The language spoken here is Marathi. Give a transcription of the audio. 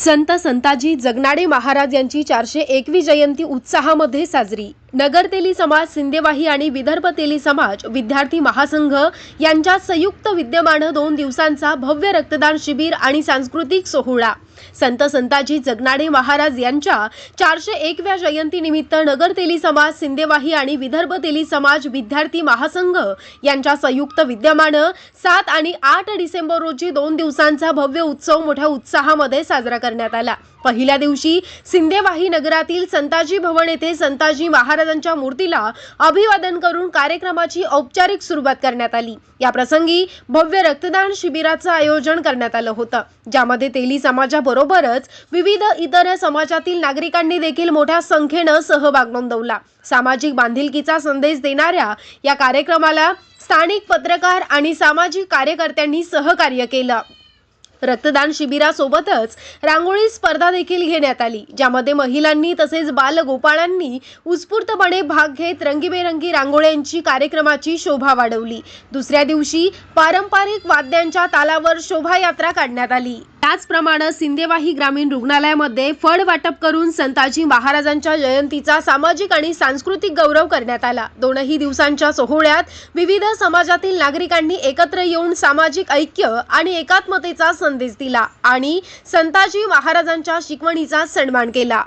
संत संताजी जगनाडे महाराज यांची चारशे एकवी जयंती उत्साहामध्ये साजरी. नगर तेली समाज सिंदेवाही आणि विदर्भ तेली समाज विद्यार्थी महासंघ यांच्या संयुक्त विद्यमानं दोन दिवसांचा भव्य रक्तदान शिबिर आणि सांस्कृतिक सोहळा. संत संताजी जगनाडे महाराज यांच्या चारशे एकव्या जयंतीनिमित्त नगर तेली समाज सिंदेवाही आणि विदर्भ तेली समाज विद्यार्थी महासंघ यांच्या संयुक्त विद्यमानं सात आणि आठ डिसेंबर रोजी दोन दिवसांचा भव्य उत्सव मोठ्या उत्साहामध्ये साजरा करण्यात आला. पहिल्या दिवशी सिंदेवाही नगरातील संताजी भवन येथे संताजी महाराजांच्या मूर्तीला अभिवादन करून कार्यक्रमाची औपचारिक सुरुवात करण्यात आली. या प्रसंगी भव्य रक्तदान शिबिराचं आयोजन करण्यात आलं होतं. ज्यामध्ये तेली समाजाबरोबरच विविध इतर समाजातील नागरिकांनी देखील मोठ्या संख्येनं सहभाग नोंदवला. सामाजिक बांधिलकीचा संदेश देणाऱ्या या कार्यक्रमाला स्थानिक पत्रकार आणि सामाजिक कार्यकर्त्यांनी सहकार्य केलं. रक्तदान शिबिरासोबतच रांगोळी स्पर्धा देखील घेण्यात आली ज्यामध्ये महिलांनी तसेच बालगोपाळांनी उत्स्फूर्तपणे भाग घेत रंगीबेरंगी रांगोळ्यांची कार्यक्रमाची शोभा वाढवली. दुसऱ्या दिवशी पारंपरिक वाद्यांच्या तालावर शोभायात्रा काढण्यात आली. त्याचप्रमाणे सिंदेवाही ग्रामीण रुग्णालयामध्ये फळ वाटप करून संताजी महाराजांच्या जयंतीचा सामाजिक आणि सांस्कृतिक गौरव करण्यात आला. दोनही दिवसांच्या सोहळ्यात विविध समाजातील नागरिकांनी एकत्र येऊन सामाजिक ऐक्य आणि एकात्मतेचा संदेश दिला आणि संताजी महाराजांच्या शिकवणीचा सन्मान केला.